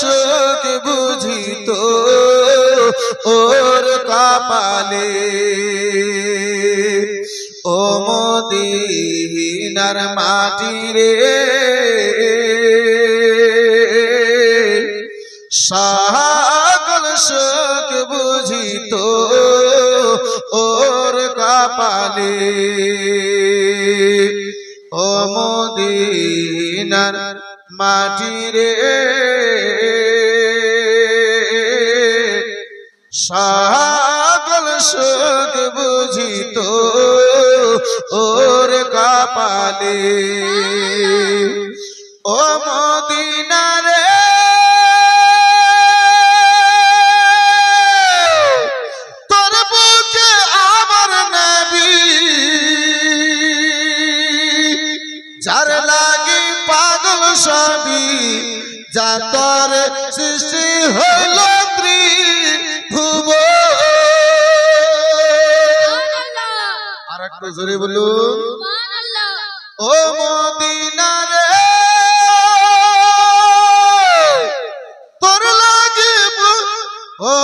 সুখ বুঝিত ওর কপালে। ও মদিনার মাটি রে সকল সুখ বুঝিত ওর কপালে। ও মদিনার মাটি রে সকল সুখ বুঝিত ওর কপালে একটু জোরে বলুন। ও মদিনারে তোর লাগে ও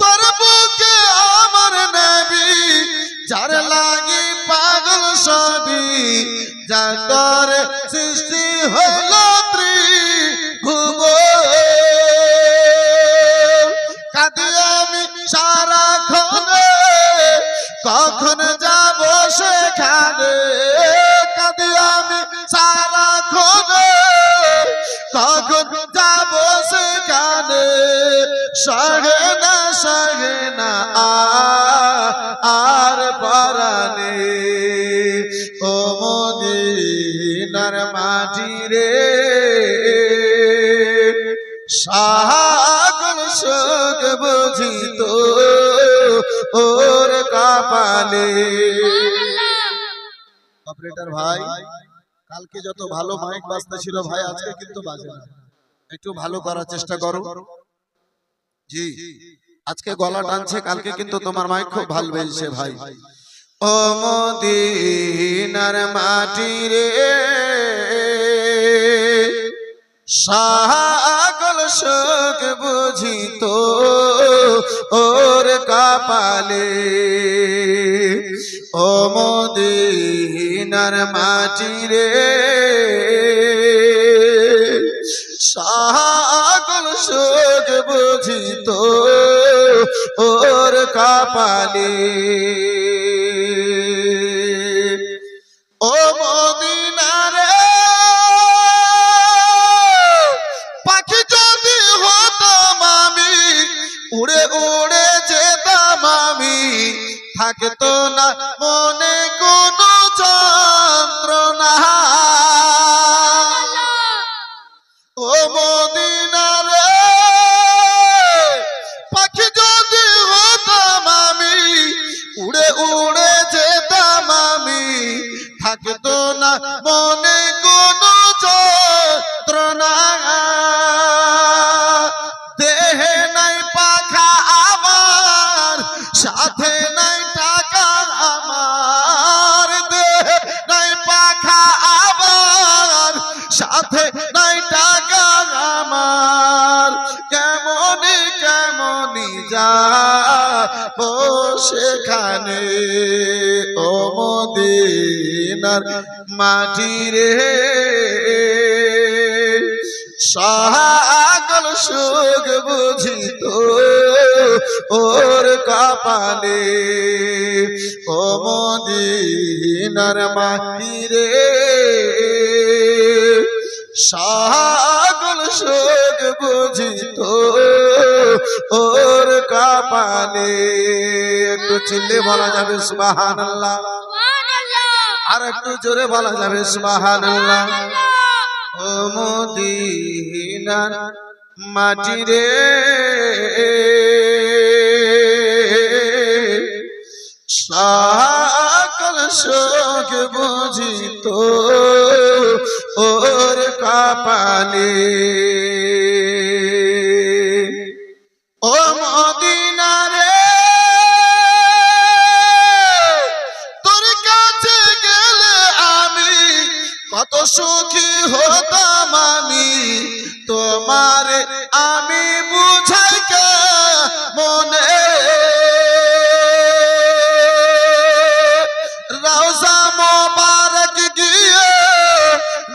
তোর বুকে আমার নবী যার লাগে পাগল সবই যা সৃষ্টি হল কখন যাব সেখানে, কাঁদি আমি সারা কখন যাব সেখানে, সহে না সহে না, আর পরানে ও মদিনার মাটি রে সাগল সুখ বুঝিত অপারেটর ভাই, কালকে যত ভালো মাইক বাজতে ছিল ভাই, আজকে কিন্তু বাজে না। একটু ভালো করার চেষ্টা করো। জি, আজকে গলা টানছে, কালকে কিন্তু তোমার মাইক খুব ভালো বেজছে ভাই। ও মদিনার মাটি রে সাগল সুখ বুঝিত ওর কাপালে ও মদিনার মাটি রে। সাগল সুখ বুঝিত ওর কাপালে থাকতো না, মনে কোনো যন্ত্রণা। ও মদিনারে পাখি যদি হতাম আমি, উড়ে উড়ে যেতাম আমি। থাকতো না, মনে সেখানে ও মদিনার মাটি রে। সাগল সুখ বুঝিত ওর কপালে। ও মদিনার মাটি রে। সাগল সুখ বুঝিত ওর কপালে একটু চিল্লে বলা যাবে সুবাহান আর একটু জোরে বলা যাবে, সুবহানাল্লাহ। ও মদিনার মাটি রে। সকল শোক বুঝিত ওর কপালে কত সুখী হতাম আমি। তোমার আমি বুঝাইকে মনে? রাউজা মোবারক গিয়ে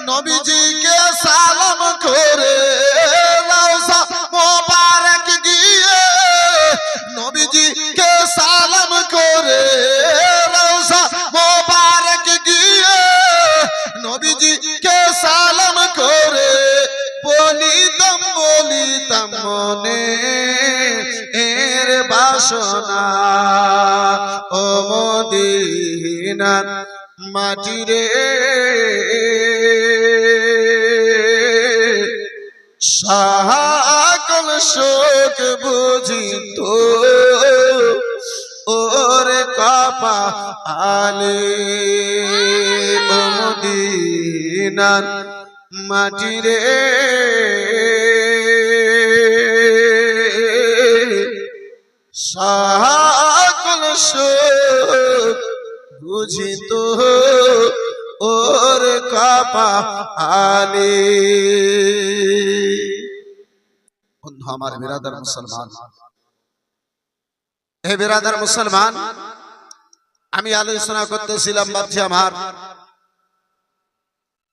নবীজিকে বাসনা ও মদিনার মাটি রে সকল শোক বুঝিত। ওরে কাপা আলে। মদিনার মাটি আলে বন্ধু, আমার বিরাদার মুসলমান। হে বিরাদার মুসলমান, আমি আলোচনা করতেছিলাম ভাবছি আমার।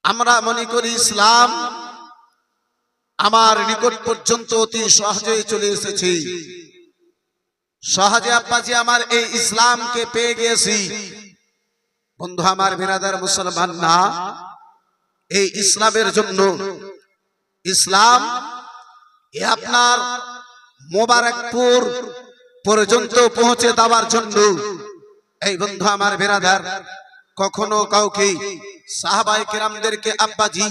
আমরা মনে করি ইসলাম আমার নিকট পর্যন্ত অতি সহজেই চলে এসেছি। সহজে আব্বাজি আমার এই ইসলামকে পেয়ে গেছি বন্ধু, আমার বিরাদার মুসলমান না এই ইসলামের জন্য ইসলাম এ আপনার মোবারকপুর পর্যন্ত পৌঁছে দেওয়ার জন্য। এই বন্ধু আমার বেরাদার, কখনো কাউকে সাহাবাই কেরামদেরকে আব্বাজি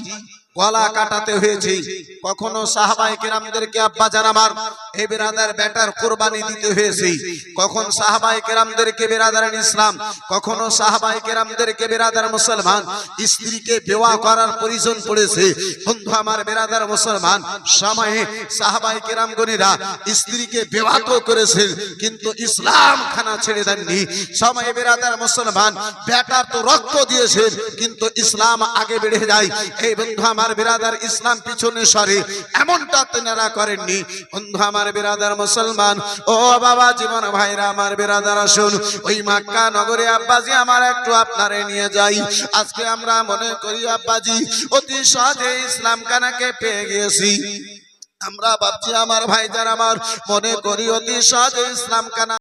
গলা কাটাতে হয়েছে। কখনো সাহাবাই কেরামদেরকে, আব্বা জান আমার, এই বেরাদার বেটার কোরবানি দিতে হয়েছে। কখন সাহাবাই কেরামদেরকে বেরাদার ইসলাম, কখনো সাহাবাই কেরামদেরকে, বেরাদার মুসলমান, স্ত্রীকে বেওয়া করার প্রয়োজন পড়েছে। বন্ধু আমার, বেরাদার মুসলমান, সময়ে সাহাবাই কেরাম গণিরা স্ত্রীকে বেওয়া তো করেছেন, কিন্তু ইসলাম খানা ছেড়ে দেননি। সময়ে বেরাদার মুসলমান বেটার তো রক্ত দিয়েছেন, কিন্তু ইসলাম আগে বেড়ে যায়। এই বন্ধু আমার বেরাদার ইসলাম পিছনে সরে, এমনটা তেনারা করেননি। বন্ধু, আমার বেরাদার মুসলমান, ও বাবা, জীবন ভাইরা, আমার বেরাদার আসুন ওই মাক্কা নগরে আব্বাজি আমার একটু আপনারে নিয়ে যাই। আজকে আমরা মনে করি, আব্বাজি, অতি সহজে ইসলাম কানাকে পেয়ে গিয়েছি। আমরা ভাবছি, আমার ভাইজান আমার, মনে করি, অতি সহজে ইসলাম কানা